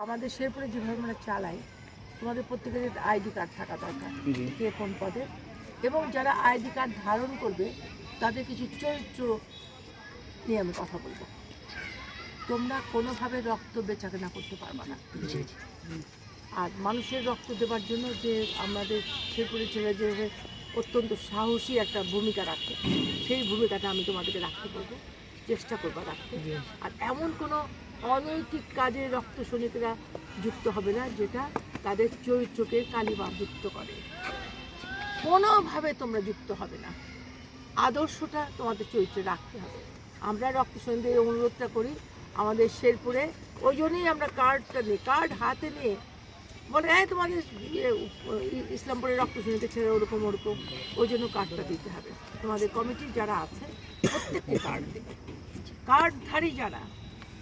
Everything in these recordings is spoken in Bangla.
আমাদের শেরপুরে যেভাবে আমরা চালাই তোমাদের প্রত্যেকের আইডি কার্ড থাকা দরকার কে কোন পদে। এবং যারা আইডি কার্ড ধারণ করবে তাদের কিছু চরিত্র নিয়ে আমি কথা বলব। তোমরা কোনোভাবে রক্ত বেচাকেনা করতে পারবে না। আর মানুষের রক্ত দেওয়ার জন্য যে আমাদের শেরপুরে ছেলে যে অত্যন্ত সাহসী একটা ভূমিকা রাখে সেই ভূমিকাটা আমি তোমাদেরকে রাখতে বলব। চেষ্টা করব রাখতে। আর এমন কোনো অনৈতিক কাজে রক্ত সৈনিকরা যুক্ত হবে না যেটা তাদের চরিত্রকে কালিমা যুক্ত করে। কোনোভাবে তোমরা যুক্ত হবে না। আদর্শটা তোমাদের চরিত্রে রাখতে হবে। আমরা রক্ত সৈনিকদের অনুরোধটা করি আমাদের শেরপুরে ওই জন্যই আমরা কার্ডটা নিই কার্ড হাতে নিয়ে বলে এই তোমাদের ইয়ে, ইসলামপুরের রক্ত সৈনিকের ছেড়ে ওরকম ওরকম। ওই জন্য কার্ডটা দিতে হবে। তোমাদের কমিটির যারা আছে প্রত্যেককে কার্ড দেবে। কার্ডধারী যারা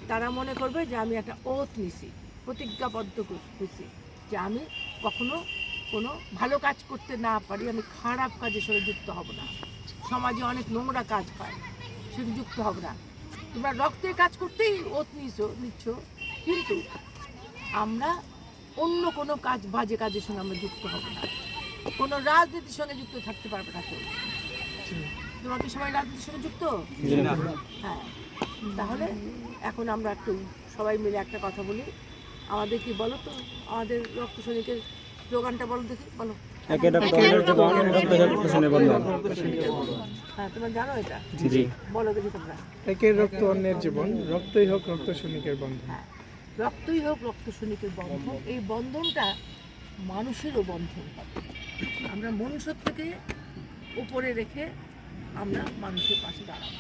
তারা মনে করবে যে আমি একটা ওত নিছি প্রতিজ্ঞাবদ্ধ হয়েছি যে আমি কখনো কোনো ভালো কাজ করতে না পারি আমি খারাপ কাজের সঙ্গে যুক্ত হব না। সমাজে অনেক নোংরা কাজ পায় সেটা যুক্ত হব না। তোমরা রক্তের কাজ করতেই ওত নিছ নিচ্ছ। কিন্তু আমরা অন্য কোনো কাজ বাজে কাজের সঙ্গে আমরা যুক্ত হব না। কোনো রাজনীতির সঙ্গে যুক্ত থাকতে পারবে না কেউ। তোমরা কি সবাই রাজনীতির সঙ্গে যুক্ত? হ্যাঁ। তাহলে এখন আমরা একটু সবাই মিলে একটা কথা বলি। আমাদের কি বলো তো? আমাদের রক্ত সৈনিকের স্লোগানটা বলো দেখি বলো। বন্ধন হ্যাঁ তোমরা জানো এটা? জি বলো দেখি তোমরা। একের রক্ত অন্যের জীবন রক্তই হোক রক্ত সৈনিকের বন্ধন। হ্যাঁ রক্তই হোক রক্ত সৈনিকের বন্ধন। এই বন্ধনটা মানুষেরও বন্ধন আমরা মনুষ্যত্বকে উপরে রেখে আমরা মানুষের পাশে দাঁড়াবো।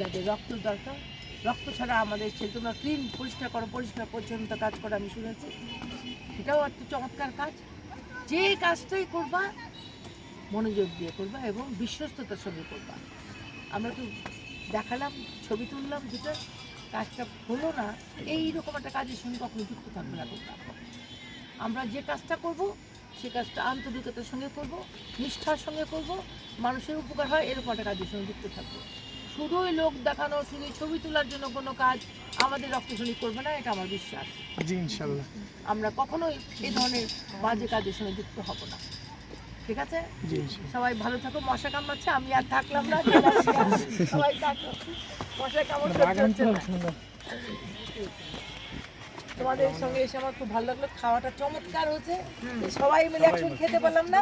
যাদের রক্ত দরকার, রক্ত ছাড়া আমাদের ছেলে তোমরা ক্লিন পরিষ্কার করো, পরিষ্কার পরিচ্ছন্নতা কাজ করো আমি শুনেছি। এটাও একটা চমৎকার কাজ। যে কাজটাই করবা, মনোযোগ দিয়ে করবা এবং বিশ্বস্ততার সঙ্গে করবা। আমরা তো দেখালাম, ছবি তুললাম যেটা, কাজটা হলো না, এইরকম একটা কাজের সঙ্গে কখনো যুক্ত থাকবে না তোমরা। আমরা যে কাজটা করব, সে কাজটা আন্তরিকতার সঙ্গে করব, নিষ্ঠার সঙ্গে করব, মানুষের উপকার হয়, এরকম একটা কাজের সঙ্গে যুক্ত থাকব। শুধুই লোক দেখানো শুধু ছবি তোলার জন্য কোনো কাজ আমাদের রক্তশনী করবে না এটা আমার বিশ্বাস। জি ইনশাল্লাহ। আমরা কখনোই এই ধরনের বাজে কাজের সঙ্গে যুক্ত হব না। ঠিক আছে? সবাই ভালো থাকো মশা কামড়াচ্ছে আমি আর থাকলাম না। সবাই থাকো। মশা কামড়। তোমাদের সঙ্গে এসে আমার খুব ভালো লাগল। খাওয়াটা চমৎকার হয়েছে। সবাই মিলে একসঙ্গে খেতে পারলাম না।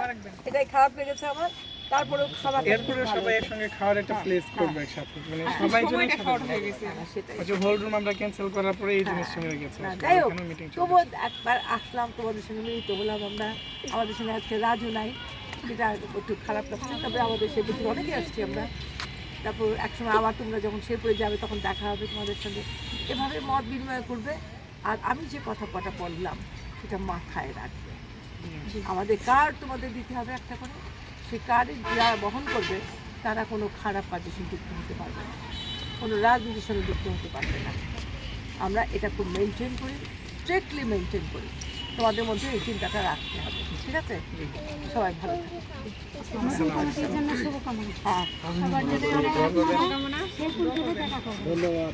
এটাই খারাপ লেগেছে আমার। তারপরেও খাবার এরপরে সবাই একসঙ্গে খাওয়ার একটা প্লেস করব একসাথে। মানে সবাই জন্য সেটাই। ওই যে হোল রুম আমরা ক্যান্সেল করার পরে এই জিনিসটা হয়ে গেছে। যাই হোক একবার আসলাম তোমাদের সঙ্গে মিলিত হলাম আমরা। আমাদের সঙ্গে আজকে রাজু নাই। যেটা একটু খারাপ লাগছে। তবে আমাদের সে বুঝি অনেকে আসছি আমরা। তারপর একসময় আবার তোমরা যখন শেরপুরে যাবে তখন দেখা হবে তোমাদের সঙ্গে। এভাবে মত বিনিময় করবে। আর আমি যে কথা কটা বললাম সেটা মাথায় রাখবে। আমাদের কার্ড তোমাদের দিতে হবে একটা করে। সে কার্ডে যা বহন করবে তারা কোনো খারাপ কাজের সঙ্গে যুক্ত হতে পারবে না। কোনো রাজনীতির সঙ্গে যুক্ত হতে পারবে না। আমরা এটা খুব মেনটেন করি স্ট্রিক্টলি মেনটেন করি। তোমাদের মধ্যে এই চিন্তাটা রাখতে হবে ঠিক আছে? সবাই ভালো ধন্যবাদ।